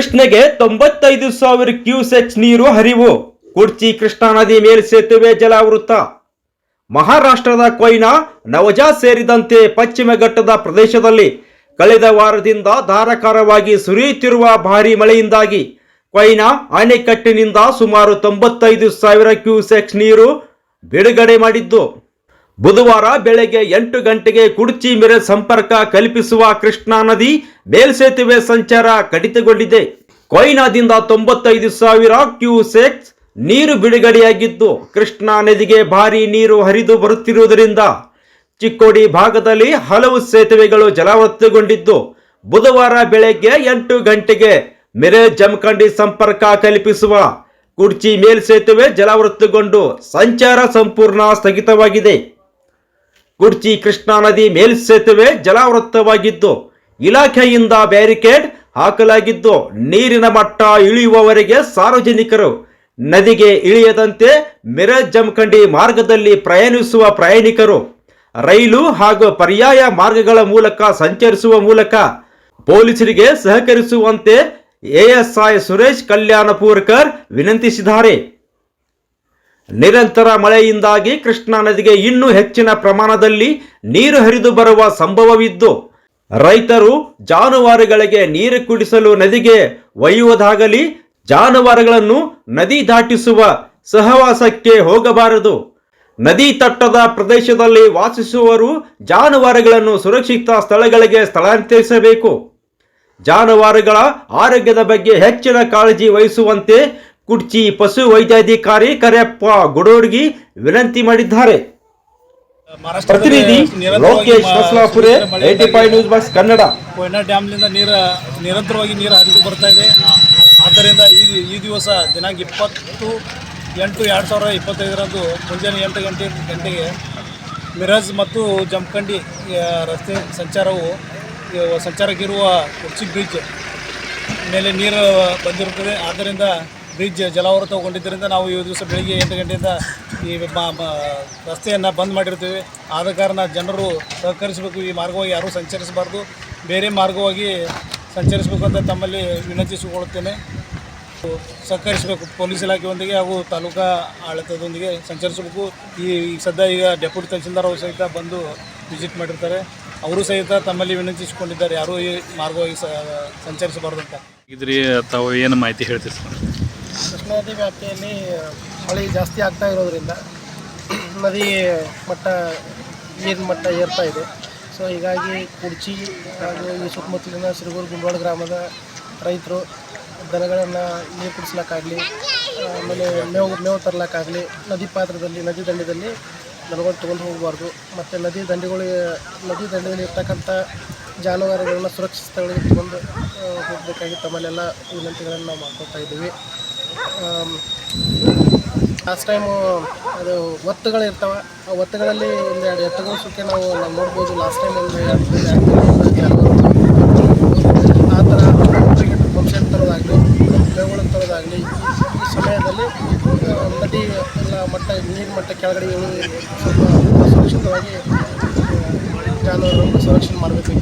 ಕೃಷ್ಣಗೆ ತೊಂಬತ್ತೈದು ಸಾವಿರ ಕ್ಯೂಸೆಕ್ಸ್ ನೀರು ಹರಿವು. ಕುರ್ಚಿ ಕೃಷ್ಣಾ ನದಿ ಮೇಲ್ಸೇತುವೆ ಜಲಾವೃತ. ಮಹಾರಾಷ್ಟ್ರದ ಕೊಯ್ನಾ ನವಜಾ ಸೇರಿದಂತೆ ಪಶ್ಚಿಮ ಘಟ್ಟದ ಪ್ರದೇಶದಲ್ಲಿ ಕಳೆದ ವಾರದಿಂದ ಧಾರಾಕಾರವಾಗಿ ಸುರಿಯುತ್ತಿರುವ ಭಾರೀ ಮಳೆಯಿಂದಾಗಿ ಕೊಯ್ನಾ ಅಣೆಕಟ್ಟಿನಿಂದ ಸುಮಾರು ತೊಂಬತ್ತೈದು ಸಾವಿರ ಕ್ಯೂಸೆಕ್ಸ್ ನೀರು ಬಿಡುಗಡೆ ಮಾಡಿದ್ದು. ಬುಧವಾರ ಬೆಳಗ್ಗೆ ಎಂಟು ಗಂಟೆಗೆ ಕುಡ್ಚಿ ಮೆರೆ ಸಂಪರ್ಕ ಕಲ್ಪಿಸುವ ಕೃಷ್ಣಾ ನದಿ ಮೇಲ್ಸೇತುವೆ ಸಂಚಾರ ಕಡಿತಗೊಂಡಿದೆ. ಕೊಯ್ನಾದಿಂದ ತೊಂಬತ್ತೈದು ಸಾವಿರ ಕ್ಯೂಸೆಕ್ಸ್ ನೀರು ಬಿಡುಗಡೆಯಾಗಿದ್ದು, ಕೃಷ್ಣಾ ನದಿಗೆ ಭಾರೀ ನೀರು ಹರಿದು ಬರುತ್ತಿರುವುದರಿಂದ ಚಿಕ್ಕೋಡಿ ಭಾಗದಲ್ಲಿ ಹಲವು ಸೇತುವೆಗಳು ಜಲಾವೃತಗೊಂಡಿದ್ದು, ಬುಧವಾರ ಬೆಳಗ್ಗೆ ಎಂಟು ಗಂಟೆಗೆ ಮೆರೆ ಜಮಖಂಡಿ ಸಂಪರ್ಕ ಕಲ್ಪಿಸುವ ಕುಡ್ಚಿ ಮೇಲ್ಸೇತುವೆ ಜಲಾವೃತಗೊಂಡು ಸಂಚಾರ ಸಂಪೂರ್ಣ ಸ್ಥಗಿತವಾಗಿದೆ. ಕುಡ್ಚಿ ಕೃಷ್ಣಾ ನದಿ ಮೇಲ್ಸೇತುವೆ ಜಲಾವೃತ್ತವಾಗಿದ್ದು, ಇಲಾಖೆಯಿಂದ ಬ್ಯಾರಿಕೇಡ್ ಹಾಕಲಾಗಿದ್ದು, ನೀರಿನ ಮಟ್ಟ ಇಳಿಯುವವರೆಗೆ ಸಾರ್ವಜನಿಕರು ನದಿಗೆ ಇಳಿಯದಂತೆ ಮಿರಜ್ ಜಮಖಂಡಿ ಮಾರ್ಗದಲ್ಲಿ ಪ್ರಯಾಣಿಸುವ ಪ್ರಯಾಣಿಕರು, ರೈಲು ಹಾಗೂ ಪರ್ಯಾಯ ಮಾರ್ಗಗಳ ಮೂಲಕ ಸಂಚರಿಸುವ ಮೂಲಕ ಪೊಲೀಸರಿಗೆ ಸಹಕರಿಸುವಂತೆ ಎಎಸ್ಐ ಸುರೇಶ್ ಕಲ್ಯಾಣಪೂರ್ಕರ್ ವಿನಂತಿಸಿದ್ದಾರೆ. ನಿರಂತರ ಮಳೆಯಿಂದಾಗಿ ಕೃಷ್ಣಾ ನದಿಗೆ ಇನ್ನೂ ಹೆಚ್ಚಿನ ಪ್ರಮಾಣದಲ್ಲಿ ನೀರು ಹರಿದು ಬರುವ ಸಂಭವವಿದ್ದು, ರೈತರು ಜಾನುವಾರುಗಳಿಗೆ ನೀರು ಕುಡಿಸಲು ನದಿಗೆ ಒಯ್ಯುವುದಾಗಲಿ ಜಾನುವಾರುಗಳನ್ನು ನದಿ ದಾಟಿಸುವ ಸಹವಾಸಕ್ಕೆ ಹೋಗಬಾರದು. ನದಿ ತಟ್ಟದ ಪ್ರದೇಶದಲ್ಲಿ ವಾಸಿಸುವವರು ಜಾನುವಾರುಗಳನ್ನು ಸುರಕ್ಷಿತ ಸ್ಥಳಗಳಿಗೆ ಸ್ಥಳಾಂತರಿಸಬೇಕು. ಜಾನುವಾರುಗಳ ಆರೋಗ್ಯದ ಬಗ್ಗೆ ಹೆಚ್ಚಿನ ಕಾಳಜಿ ವಹಿಸುವಂತೆ ಕುಡ್ಚಿ ಪಶು ವೈದ್ಯಾಧಿಕಾರಿ ಕರೆಯಪ್ಪ ಗುಡೋಡ್ಗಿ ವಿನಂತಿ ಮಾಡಿದ್ದಾರೆ. ಪ್ರತಿನಿಧಿ Lokesh Baslapure eighty five news box Kannada. Koyna ಡ್ಯಾಮ್ನಿಂದ ನೀರು ನಿರಂತರವಾಗಿ ನೀರು ಹರಿದು ಬರ್ತಾ ಇದೆ. ಆದ್ದರಿಂದ ಈ ಈ ದಿವಸ ದಿನಾಂಕ ಇಪ್ಪತ್ತು ಎಂಟು ಎರಡು ಸಾವಿರದ ಇಪ್ಪತ್ತೈದರಂದು ಮುಂಜಾನೆ ಎಂಟು ಗಂಟೆ ಗಂಟೆಗೆ ಮಿರಜ್ ಮತ್ತು ಜಮಖಂಡಿ ರಸ್ತೆ ಸಂಚಾರವು ಸಂಚಾರಕ್ಕಿರುವ ಕುರ್ಚಿ ಬ್ರಿಡ್ಜ್ ಮೇಲೆ ನೀರು ಬಂದಿರುತ್ತದೆ. ಆದ್ದರಿಂದ ಬ್ರಿಡ್ಜ್ ಜಲಾವೃತಗೊಂಡಿದ್ದರಿಂದ ನಾವು ಈ ದಿವಸ ಬೆಳಿಗ್ಗೆ ಎಂಟು ಗಂಟೆಯಿಂದ ಈ ರಸ್ತೆಯನ್ನು ಬಂದ್ ಮಾಡಿರ್ತೀವಿ. ಆದ ಕಾರಣ ಜನರು ಸಹಕರಿಸಬೇಕು. ಈ ಮಾರ್ಗವಾಗಿ ಯಾರೂ ಸಂಚರಿಸಬಾರ್ದು. ಬೇರೆ ಮಾರ್ಗವಾಗಿ ಸಂಚರಿಸಬೇಕು ಅಂತ ತಮ್ಮಲ್ಲಿ ವಿನಂತಿಸಿಕೊಳ್ಳುತ್ತೇನೆ. ಸಹಕರಿಸಬೇಕು. ಪೊಲೀಸ್ ಇಲಾಖೆಯೊಂದಿಗೆ ಹಾಗೂ ತಾಲೂಕಾ ಆಡಳಿತದೊಂದಿಗೆ ಸಂಚರಿಸಬೇಕು. ಈ ಸದ್ಯ ಈಗ ಡೆಪ್ಯೂಟಿ ತಹಸೀಲ್ದಾರ್ ಅವರು ಸಹಿತ ಬಂದು ವಿಸಿಟ್ ಮಾಡಿರ್ತಾರೆ. ಅವರು ಸಹಿತ ತಮ್ಮಲ್ಲಿ ವಿನಂತಿಸಿಕೊಂಡಿದ್ದಾರೆ. ಯಾರೂ ಈ ಮಾರ್ಗವಾಗಿ ಸಂಚರಿಸಬಾರ್ದು ಅಂತ. ಇದ್ರಿ ತಾವು ಏನು ಮಾಹಿತಿ ಹೇಳ್ತೀರಿ ನದಿ ವ್ಯಾಪ್ತಿಯಲ್ಲಿ ಮಳೆ ಜಾಸ್ತಿ ಆಗ್ತಾ ಇರೋದ್ರಿಂದ ನದಿ ಮಟ್ಟ, ನೀರಿನ ಮಟ್ಟ ಏರ್ತಾ ಇದೆ. ಸೊ ಹೀಗಾಗಿ ಕುಡ್ಚಿ ಹಾಗೂ ಈ ಸುತ್ತಮುತ್ತಲಿನ ಸಿರುಗೂರು ಗುಂಡವಾಡ ಗ್ರಾಮದ ರೈತರು ದನಗಳನ್ನು ನೀರು ಕುಡಿಸ್ಲಿಕ್ಕಾಗಲಿ ಆಮೇಲೆ ಮೇವು ಮೇವು ತರಲಿಕ್ಕಾಗಲಿ, ನದಿ ಪಾತ್ರದಲ್ಲಿ, ನದಿ ದಂಡೆಯಲ್ಲಿ ದನಗಳು ತೊಗೊಂಡು ಹೋಗಬಾರ್ದು. ಮತ್ತು ನದಿ ದಂಡೆಗಳು, ನದಿ ದಂಡೆಯಲ್ಲಿ ಇರ್ತಕ್ಕಂಥ ಜಾನುವಾರುಗಳನ್ನ ಸುರಕ್ಷಿತ ಸ್ಥಳಗಳಿಗೆ ತಗೊಂಡು ಹೋಗಬೇಕಾಗಿ ತಮ್ಮಲ್ಲೆಲ್ಲ ವಿನಂತಿಗಳನ್ನು ನಾವು ಮಾಡ್ಕೊತಾ ಇದ್ದೀವಿ. ಲಾಸ್ಟ್ ಟೈಮು ಅದು ಒತ್ತುಗಳು ಇರ್ತಾವೆ. ಆ ಒತ್ತುಗಳಲ್ಲಿ ಒಂದು ಎರಡು ಎತ್ತುಗಳ ಸುಕ್ಕೆ ನಾವು ನಾವು ನೋಡ್ಬೋದು ಲಾಸ್ಟ್ ಟೈಮ್ ಒಂದು ಆ ಥರ ಪಂಪ್ಸೆಟ್ ತರೋದಾಗಲಿ ಮೇವುಗಳು ತರೋದಾಗಲಿ, ಈ ಸಮಯದಲ್ಲಿ ನದಿ ಎಲ್ಲ ಮಟ್ಟ, ನೀರು ಮಟ್ಟ ಕೆಳಗಡೆ ಸ್ವಲ್ಪ ಸುರಕ್ಷಿತವಾಗಿ ಜಾನುವಾರು ಸಂರಕ್ಷಣೆ ಮಾಡಬೇಕು